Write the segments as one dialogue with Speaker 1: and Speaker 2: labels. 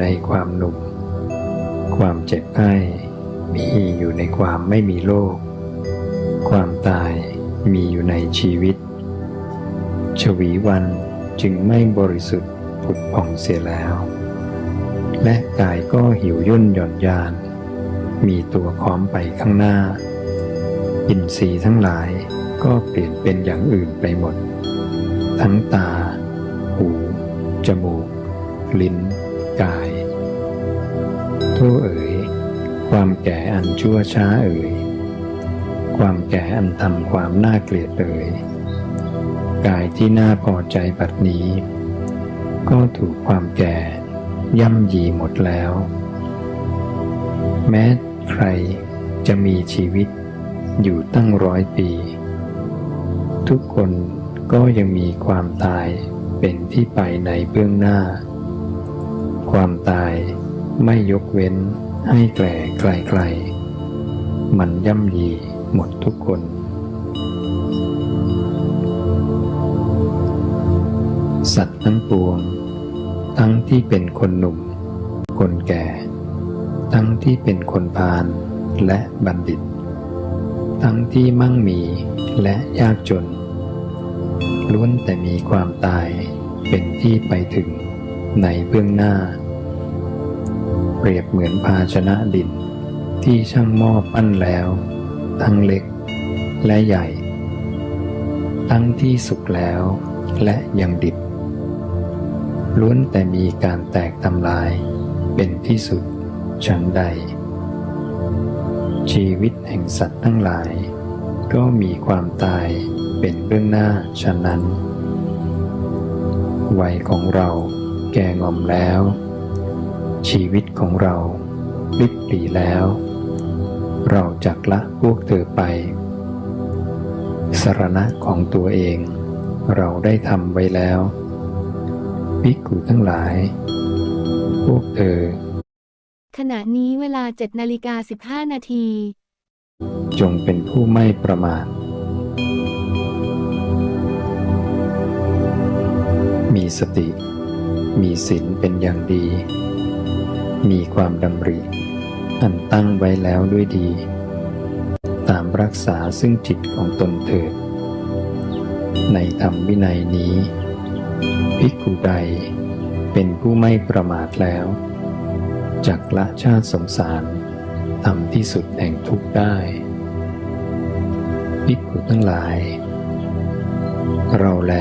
Speaker 1: ในความหนุ่ม ความเจ็บไข้มีอยู่ในความไม่มีโรค ความตายมีอยู่ในชีวิต ชวีวันจึงไม่บริสุทธิ์ผุดผ่องเสียแล้ว และกายก็หิวย่นหย่อนยาน มีตัวค้อมไปข้างหน้า อินทรีย์ทั้งหลายก็เปลี่ยนเป็นอย่างอื่นไปหมด ทั้งตา หู จมูก ลิ้น กายโทษเอ๋ย ความแก่อันชั่วช้าเอ๋ย ความแก่อันทำความน่าเกลียดเอ๋ย กายที่น่าพอใจบัดนี้ ก็ถูกความแก่ย่ำยีหมดแล้ว แม้ใครจะมีชีวิตอยู่ตั้งร้อยปี ทุกคนก็ยังมีความตายเป็นที่ไปในเบื้องหน้า ความตาย ไม่ยกเว้น ให้แก่ไกลๆ มันย่ำยีหมดทุกคน สัตว์ทั้งปวง ทั้งที่เป็นคนหนุ่ม คนแก่ ทั้งที่เป็นคนพาลและบัณฑิต ทั้งที่มั่งมีและยากจน ล้วนแต่มีความตายเป็นที่ไปถึงในเบื้องหน้า เปรียบเหมือนภาชนะดิน ที่ช่างหม้อปั้นแล้ว ทั้งเล็กและใหญ่ ทั้งที่สุกแล้วและยังดิบล้วนแต่มีการแตกทำลายเป็นที่สุดฉันใด ชีวิตแห่งสัตว์ทั้งหลาย ก็มีความตายเป็นเบื้องหน้าฉะนั้น วัยของเราแก่งอมแล้ว ชีวิตของเราลิบหลีแล้ว เราจักละพวกเธอไป สรณะของตัวเองเราได้ทำไว้แล้วภิกขุทั้งหลาย พวกเธอ
Speaker 2: ขณะนี้เวลา7นาฬิกา15 นาที
Speaker 1: จงเป็นผู้ไม่ประมาท มีสติ มีศีลเป็นอย่างดี มีความดำริ อันตั้งไว้แล้วด้วยดี ตามรักษาซึ่งจิตของตนเถิด ในธรรมวินัยนี้ ภิกขุใดเป็นผู้ไม่ประมาทแล้ว จักละชาติสงสารทำที่สุดแห่งทุกข์ได้ภิกขุทั้งหลาย เราแล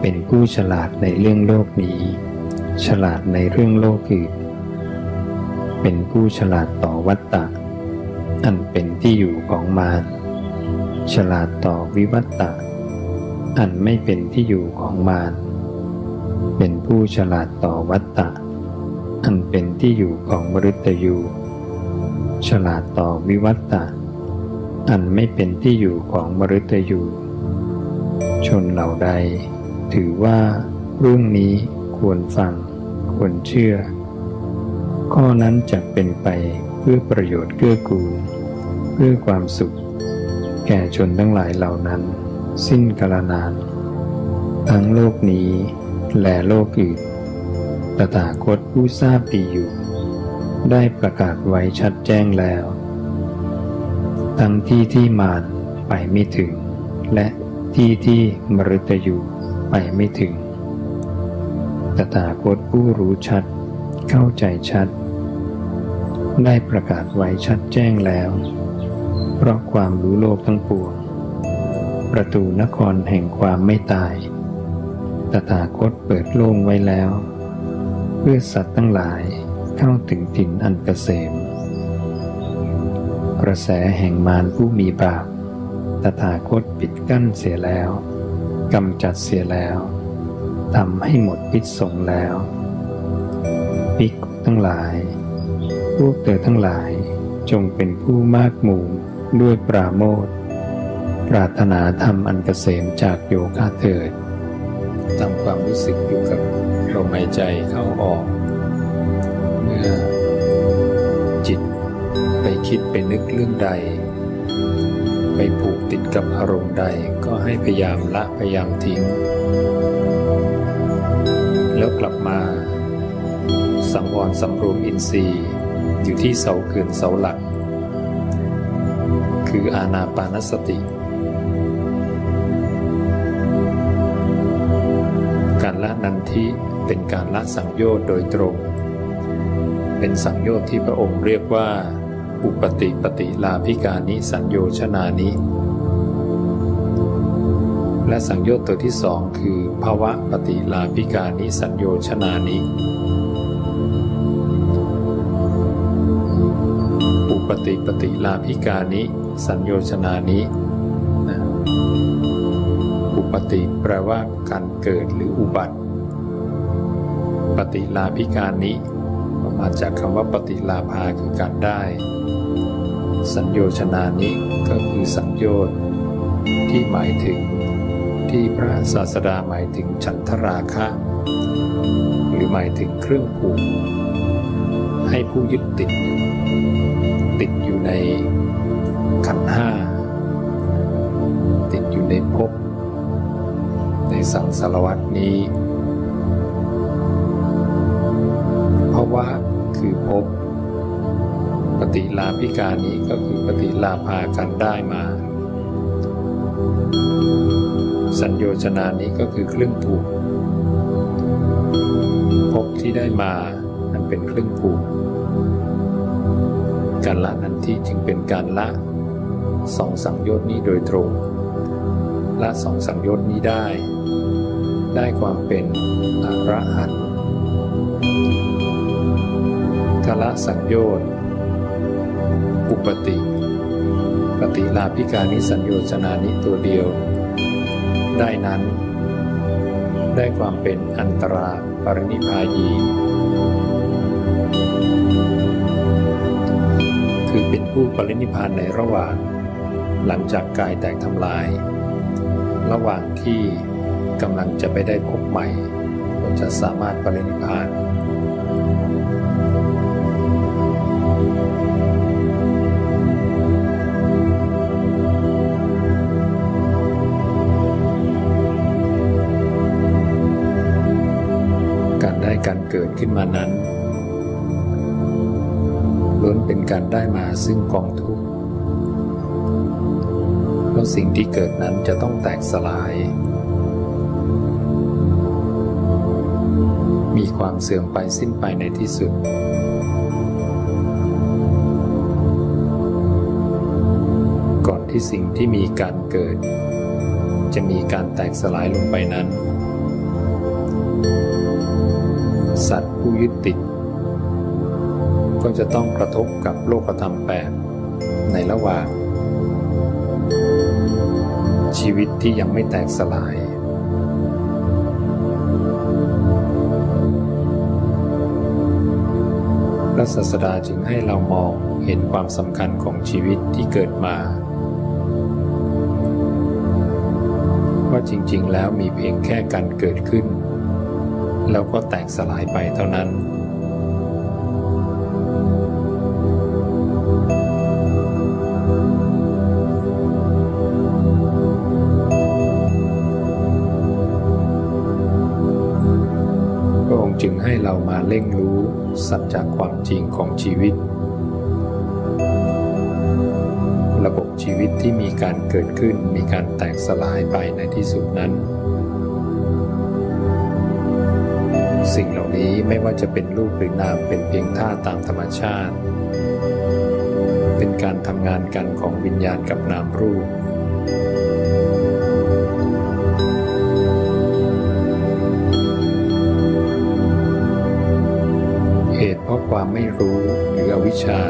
Speaker 1: เป็นผู้ฉลาดในเรื่องโลกนี้ ฉลาดในเรื่องโลกอื่น เป็นผู้ฉลาดต่อวัตตะ อันเป็นที่อยู่ของมาร ฉลาดต่อวิวัตตะ อันไม่เป็นที่อยู่ของมาร เป็นผู้ฉลาดต่อวัตตะ อันเป็นที่อยู่ของมฤตยู ฉลาดต่อวิวัตตะ อันไม่เป็นที่อยู่ของมฤตยู ชนเหล่าใด ถือว่ารื่งนี้ควรฟัง ควรเชื่อ ข้อนั้นจะเป็นไปเพื่อประโยชน์เกื้อกูล เพื่อความสุข แก่ชนทั้งหลายเหล่านั้น สิ้นกาลนาน ทั้งโลกนี้ และโลกอื่นตถาคตผู้ทราบดีอยู่ ได้ประกาศไว้ชัดแจ้งแล้ว ทั้งที่ที่มารไปไม่ถึง และที่ที่มฤตยูไปไม่ถึงตถาคตผู้รู้ชัด เข้าใจชัด ได้ประกาศไว้ชัดแจ้งแล้ว เพราะความรู้โลกทั้งปวง ประตูนครแห่งความไม่ตาย ตถาคตเปิดโล่งไว้แล้ว เพื่อสัตว์ทั้งหลายเข้าถึงถิ่นอันเกษม กระแสแห่งมารผู้มีบาป ตถาคตปิดกั้นเสียแล้วกำจัดเสียแล้วทำให้หมดพิษสงแล้วภิกขุทั้งหลาย วกเธอทั้งหลายจงเป็นผู้มากหมู่ด้วยปราโมทปรารถนาธรรมอันเกษมจากโยคะเถิดทำความรู้สึกอยู่กับลมหายใจเข้าออก เมื่อ จิตไปคิดไปนึกเรื่องใด ไปผูกติดกับอารมณ์ใดก็ให้พยายามละพยายามทิ้ง แล้วกลับมา สังวรสำรวมอินทรีย์ อยู่ที่เสาเขื่อนเสาหลัก คืออาณาปานสติ การละนันทิเป็นการละสังโยชน์โดยตรง เป็นสังโยชน์ที่พระองค์เรียกว่า อุปติปฏิลาภิกานิสัญโยชนานิและสังโยชน์ตัวที่สองคือภาวะปฏิลาภิกานิสัญโยชนานิ ติปฏิลาภิกานิสัญโยชนานินะอุปติแปลว่าการเกิดหรืออุบัติ ปฏิลาภิกานิมาจากคำว่าปฏิลาภาคือการได้ สัญโยชนานิก็คือสัญโยชน์ที่หมายถึงที่พระศาสดาหมายถึงฉันทราคะ หรือหมายถึงเครื่องผูกให้ผู้ยึดติด ติดอยู่ในขันห้า ติดอยู่ในภพในสังสารวัตนี้ เพราะว่าคือภพปฏิลาภิกานี้ก็คือปฏิลาภากันได้มา สัญโยชนานี้ก็คือเครื่องผูกภพที่ได้มานั้นเป็นเครื่องผูก การละนันที่จึงเป็นการละสองสังโยชน์นี้โดยตรง ละสองสังโยชน์นี้ได้ ได้ความเป็นอรหันต์ถ้าละสังโยชน์อุปติ ปฏิลาภิกานิสัญโยชนานิตัวเดียว ได้นั้น ได้ความเป็นอันตราปรินิพายี ผู้ปรินิพานในระหว่าง หลังจากกายแตกทำลาย ระหว่างที่กำลังจะไปได้พบใหม่ก็จะสามารถปรินิพานการได้การเกิดขึ้นมานั้น เป็นการได้มาซึ่งกองทุกข์เพราะสิ่งที่เกิดนั้นจะต้องแตกสลาย มีความเสื่อมไปสิ้นไปในที่สุดก่อนที่สิ่งที่มีการเกิด จะมีการแตกสลายลงไปนั้น สัตว์ผู้ยึดติด ก็จะต้องกระทบกับโลกธรรมแปดในระหว่าง ชีวิตที่ยังไม่แตกสลาย พระศาสดาจึงให้เรามองเห็นความสำคัญของชีวิตที่เกิดมา ว่าจริงๆแล้วมีเพียงแค่การเกิดขึ้น แล้วก็แตกสลายไปเท่านั้น เร่งรู้สัจจะความจริงของชีวิต ระบบชีวิตที่มีการเกิดขึ้นมีการแตกสลายไปในที่สุดนั้น สิ่งเหล่านี้ไม่ว่าจะเป็นรูปหรือนามเป็นเพียงท่าตามธรรมชาติ เป็นการทำงานกันของวิญญาณกับนามรูป ราะความไม่รู้หรืออวิชชา